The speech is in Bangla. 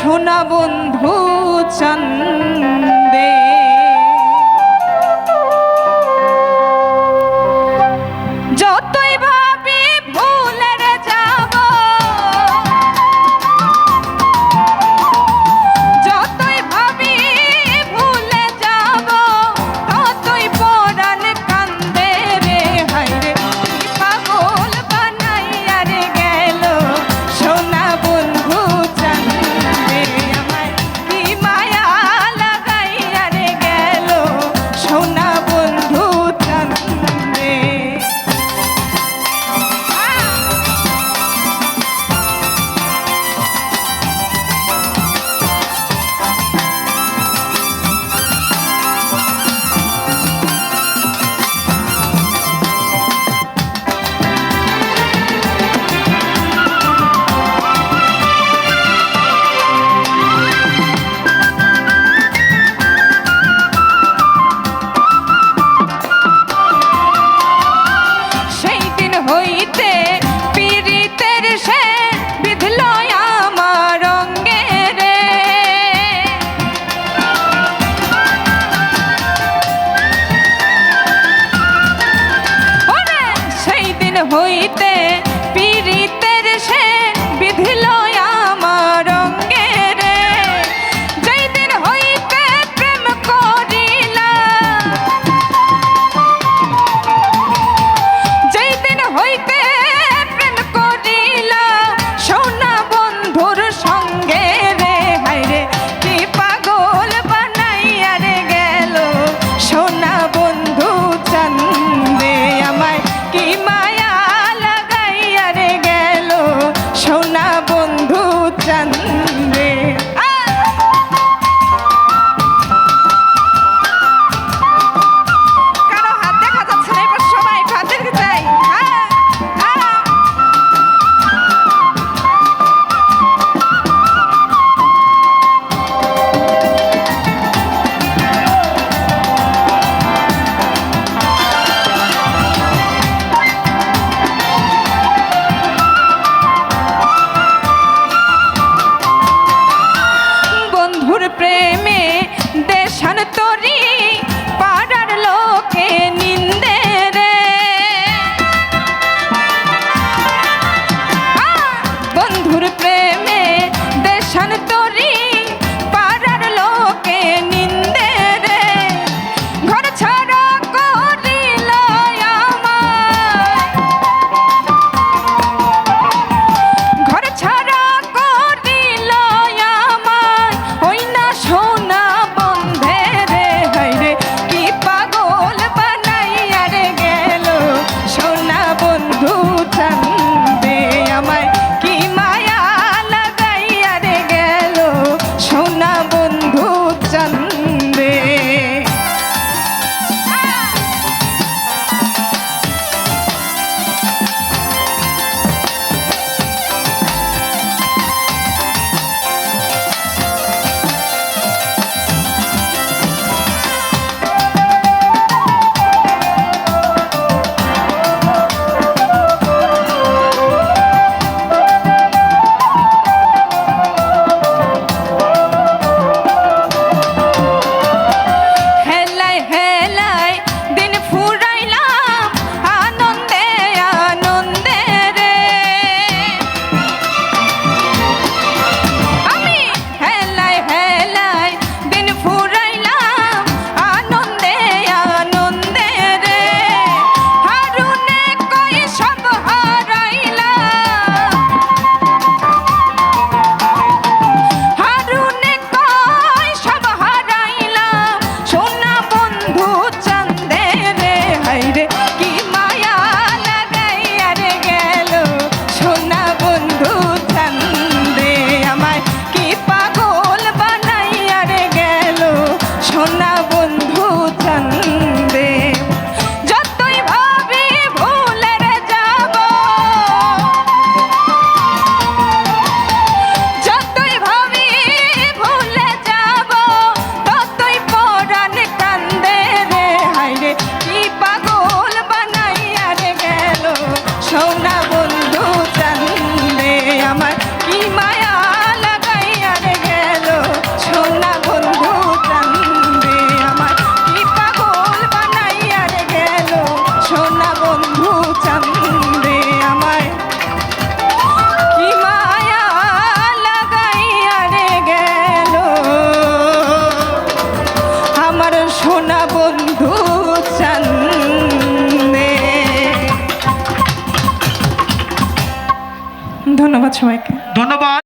সোনা বন্ধু চন্দে হইতে তরি না বন্ধু চান্দে। ধন্যবাদ সবাইকে। ধন্যবাদ।